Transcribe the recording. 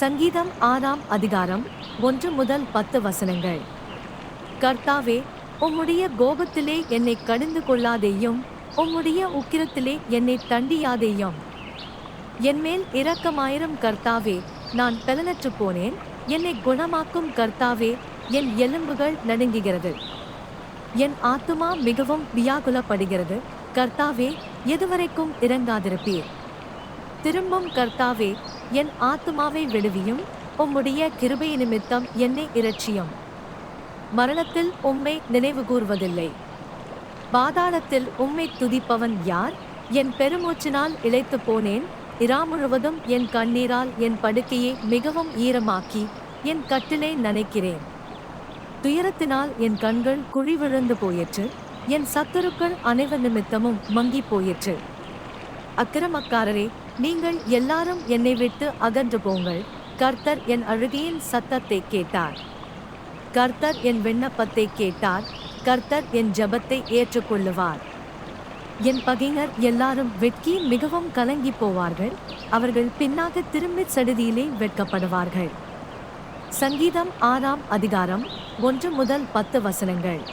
சங்கீதம் ஆறாம் அதிகாரம் ஒன்று முதல் பத்து வசனங்கள். கர்த்தாவே உம்முடைய கோபத்திலே என்னை கடிந்து கொள்ளாதேயும் உம்முடைய உக்கிரத்திலே என்னை தண்டியாதேயும். என்மேல் இரக்கமாயிரம் கர்த்தாவே நான் பலனற்று போனேன். என்னை குணமாக்கும் கர்த்தாவே என் எலும்புகள் நடுங்குகிறது. என் ஆத்துமா மிகவும் வியாகுலப்படுகிறது. கர்த்தாவே எதுவரைக்கும் இறங்காதிருப்பீர். திரும்பும் கர்த்தாவே என் ஆத்துமாவை விடுவியும் உம்முடைய கிருபை நிமித்தம் என்னை இரட்சியும். மரணத்தில் உம்மை நினைவு கூர்வதில்லை பாதாளத்தில் உம்மை துதிப்பவன் யார்? என் பெருமூச்சினால் இழைத்து போனேன் இரா முழுவதும் என் கண்ணீரால் என் படுக்கையை மிகவும் ஈரமாக்கி என் கட்டிலை நனைக்கிறேன். துயரத்தினால் என் கண்கள் குழி விழுந்து போயிற்று என் சத்துருக்கள் அனைவர் நிமித்தமும் மங்கி போயிற்று. அக்கிரமக்காரரே நீங்கள் எல்லாரும் என்னை விட்டு அகன்று போங்கள். கர்த்தர் என் அழுகையின் சத்தத்தை கேட்டார். கர்த்தர் என் விண்ணப்பத்தை கேட்டார். கர்த்தர் என் ஜெபத்தை ஏற்றுக்கொள்ளுவார். என் பகைஞர் எல்லாரும் வெட்கி மிகவும் கலங்கி போவார்கள். அவர்கள் பின்னாக திரும்பி சடுதியிலே வெட்கப்படுவார்கள். சங்கீதம் ஆறாம் அதிகாரம் ஒன்று முதல் பத்து வசனங்கள்.